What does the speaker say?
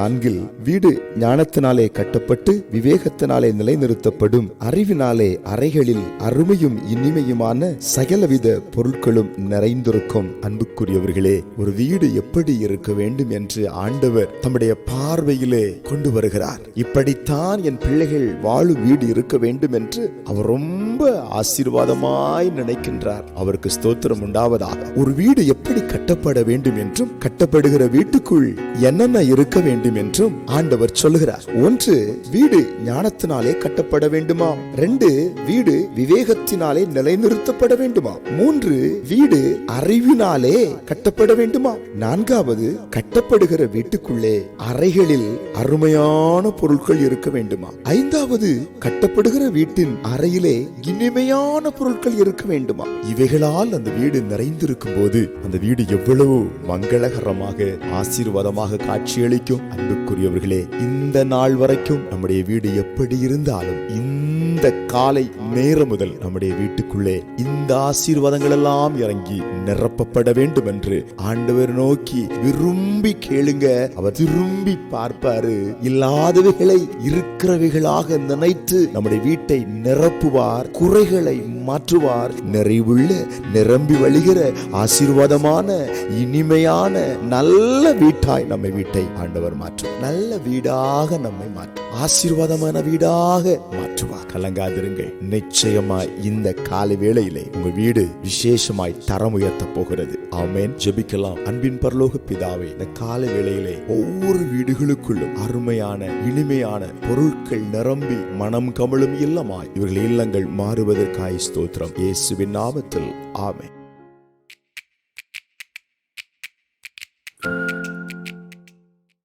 நான்கில் வீடு ஞானத்தினாலே கட்டப்பட்டு விவேகத்தினாலே நிலைநிறுத்தப்படும். அறிவினாலே அறைகளில் அருமையும் இனிமையுமான சகலவித பொருட்களும் நிறைந்திருக்கும். அன்புக்குரியவர்களே ஒரு வீடு எப்படி இருக்க வேண்டும் என்று ஆண்டவர் தம்முடைய பார்வையிலே கொண்டு வருகிறார். இப்படித்தான் என் பிள்ளைகள் வாழும் வீடு இருக்க வேண்டும் என்று அவர் ரொம்ப ஆசீர்வாதமாய் நினைக்கின்றார். அவருக்கு ஸ்தோத்திரம் உண்டாவதாக. ஒரு வீடு எப்படி கட்டப்பட வேண்டும் என்றும் கட்டப்படுகிற வீட்டுக்குள் என்னென்ன இருக்க வேண்டும் என்றும் ஆண்டவர் சொல்லுகிறார். ஒன்று வீடு ஞானத்தினாலே கட்டப்பட வேண்டுமாம். ரெண்டு வீடு விவேகத்தினாலே நிலைநிறுத்தப்பட வேண்டுமாம். மூன்று வீடு அறிவினாலே கட்டப்பட வேண்டுமா நான்காவது கட்டப்படுகிற வீட்டுக்குள்ளே அறைகளில் அருமையான பொருட்கள் இருக்க வேண்டுமா ஐந்தாவது கட்டப்படுகிற வீட்டின் அறையிலே இனிமையான பொருட்கள் இருக்க வேண்டுமா இவைகளால் அந்த வீடு நிறைந்திருக்கும் போது அந்த வீடு எவ்வளவு மங்களகரமாக ஆசீர்வாதமாக காட்சியளிக்கும். அன்புக்குரியவர்களே இந்த நாள் வரைக்கும் நம்முடைய வீடு எப்படி இருந்தாலும் இந்த காலை நேரம் முதல் நம்முடைய வீட்டுக்குள்ளே இந்த ஆசீர்வாதங்கள் எல்லாம் இறங்கி நிரப்பப்பட வேண்டும் என்று ஆண்டவர் நோக்கி விரும்பி கேளுங்க. அவர் திரும்பி பார்ப்பாரு. இல்லாதவைகளை இருக்கிறவைகளாக நினைத்து நம்முடைய வீட்டை நிரப்புவார் குறைகளை மாற்றுவார். நிறைவுள்ள நிரம்பி வழிகிற ஆசீர்வாதமான இனிமையான நல்ல வீட்டாய் நம்மை வீட்டை ஆண்டவர் மாற்றும். நல்ல வீடாக நம்மை மாற்றும். ஆசீர்வாதமான வீடாக மாற்றுவார். கலங்காதிருங்கள். நிச்சயமாய் இந்த காலை வேளையிலே உங்க வீடு விசேஷமாய் தரம் உயர்த்த போகிறது. ஆமேன். ஜெபிக்கலாம். அன்பின் பரலோக பிதாவே இந்த காலை வேளையிலே ஒவ்வொரு வீடுகளுக்குள்ளும் அருமையான இனிமையான பொருட்கள் நிரம்பி மனம் கமழும் இல்லமாய் இவர்கள் இல்லங்கள் மாறுவதற்காய் ஸ்தோத்திரம். இயேசுவின் நாமத்தில். ஆமே